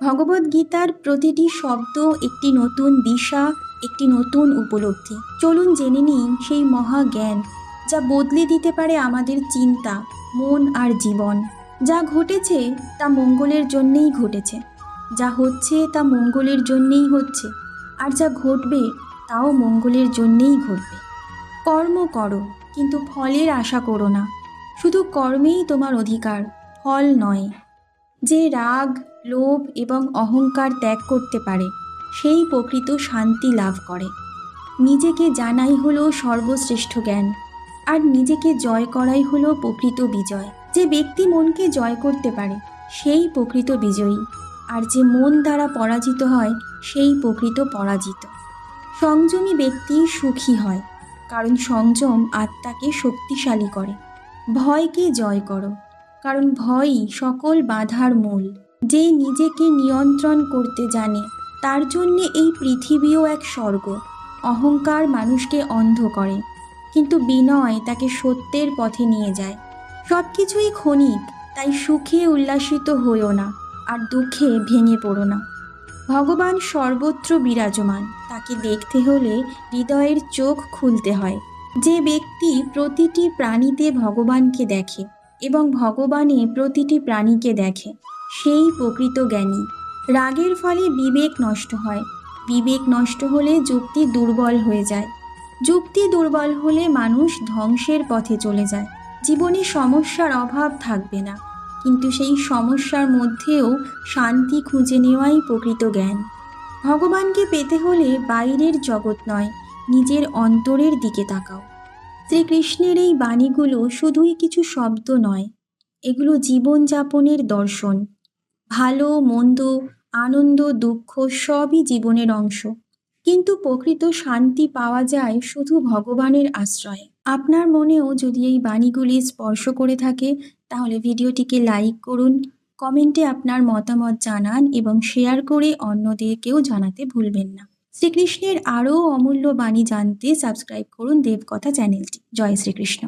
ভগবদ্গীতার প্রতিটি শব্দ একটি নতুন দিশা, একটি নতুন উপলব্ধি। চলুন জেনে নিন সেই মহা জ্ঞান যা বদলে দিতে পারে আমাদের চিন্তা, মন আর জীবন। যা ঘটেছে তা মঙ্গলের জন্যেই ঘটেছে। যা হচ্ছে তা মঙ্গলের জন্যেই হচ্ছে, আর যা ঘটবে তাও মঙ্গলের জন্যেই ঘটবে। কর্ম করো, কিন্তু ফলের আশা করো না। শুধু কর্মেই তোমার অধিকার, ফল নয়। যে রাগ, লোভ এবং অহংকার ত্যাগ করতে পারে, সেই প্রকৃত শান্তি লাভ করে। নিজেকে জানাই হলো সর্বশ্রেষ্ঠ জ্ঞান, আর নিজেকে জয় করাই হলো প্রকৃত বিজয়। যে ব্যক্তি মনকে জয় করতে পারে, সেই প্রকৃত বিজয়ী, আর যে মন দ্বারা পরাজিত হয়, সেই প্রকৃত পরাজিত। সংযমী ব্যক্তি সুখী হয়, কারণ সংযম আত্মাকে শক্তিশালী করে। ভয়কে জয় করো। কারণ ভয়ই সকল বাধার মূল। যে নিজেকে নিয়ন্ত্রণ করতে জানে, তার জন্যে এই পৃথিবীও এক স্বর্গ। অহংকার মানুষকে অন্ধ করে, কিন্তু বিনয় তাকে সত্যের পথে নিয়ে যায়। সব কিছুই ক্ষণিক, তাই সুখে উল্লাসিত হইও না, আর দুঃখে ভেঙে পড়ো না। ভগবান সর্বত্র বিরাজমান, তাকে দেখতে হলে হৃদয়ের চোখ খুলতে হয়। যে ব্যক্তি প্রতিটি প্রাণীতে ভগবানকে দেখে এবং ভগবানে প্রতিটি প্রাণীকে দেখে, সেই প্রকৃত জ্ঞানী। রাগের ফলে বিবেক নষ্ট হয়। বিবেক নষ্ট হলে যুক্তি দুর্বল হয়ে যায়। যুক্তি দুর্বল হলে মানুষ ধ্বংসের পথে চলে যায়। জীবনে সমস্যার অভাব থাকবে না। কিন্তু সেই সমস্যার মধ্যেও শান্তি খুঁজে নেওয়াই প্রকৃত জ্ঞান। ভগবানকে পেতে হলে বাইরের জগৎ নয়, নিজের অন্তরের দিকে তাকাও। শ্রীকৃষ্ণের এই বাণীগুলো শুধুই কিছু শব্দ নয়, এগুলো জীবনযাপনের দর্শন। ভালো, মন্দ, আনন্দ, দুঃখ সবই জীবনের অংশ। কিন্তু প্রকৃত শান্তি পাওয়া যায় শুধু ভগবানের আশ্রয়ে। আপনার মনেও যদি এই বাণীগুলি স্পর্শ করে থাকে, তাহলে ভিডিওটিকে লাইক করুন, কমেন্টে আপনার মতামত জানান এবং শেয়ার করে অন্যদেরকেও জানাতে ভুলবেন না। শ্রীকৃষ্ণের আরও অমূল্য বাণী জানতে সাবস্ক্রাইব করুন দেবকথা চ্যানেলটি। জয় শ্রীকৃষ্ণ।